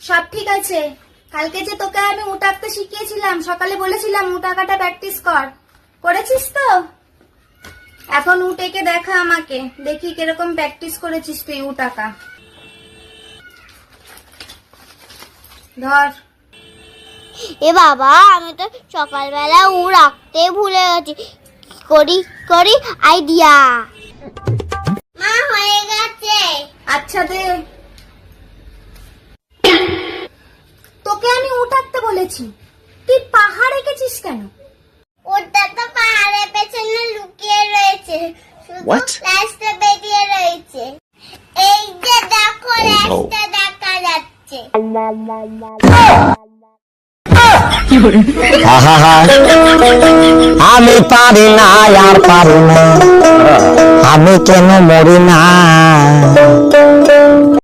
সব ঠিক আছে। কালকে যে তোকে আমি উট আঁকতে শিখিয়েছিলাম সকালে বলেছিলাম উট আঁকাটা প্র্যাকটিস কর। করেছিস তো? এখন উট এঁকে দেখা আমাকে। দেখি কীরকম প্র্যাকটিস করেছিস তুই উট আঁকা। ধর। এ বাবা আমি তো সকালবেলা উ রাখতে ভুলে গেছি। করি করি? আইডিয়া মা হয়ে গেছে। আচ্ছা দে। উট বলেছি। তুই পাহাড় এঁকেছিস কেন? ওটা তো পাহাড়ের পেছনে লুকিয়ে রয়েছে। শুধু রাস্তা বেরিয়ে রয়েছে। এই যে দেখো রাস্তা দেখা যাচ্ছে। আমি পারি না আর পারি না। আমি কেন মরি না?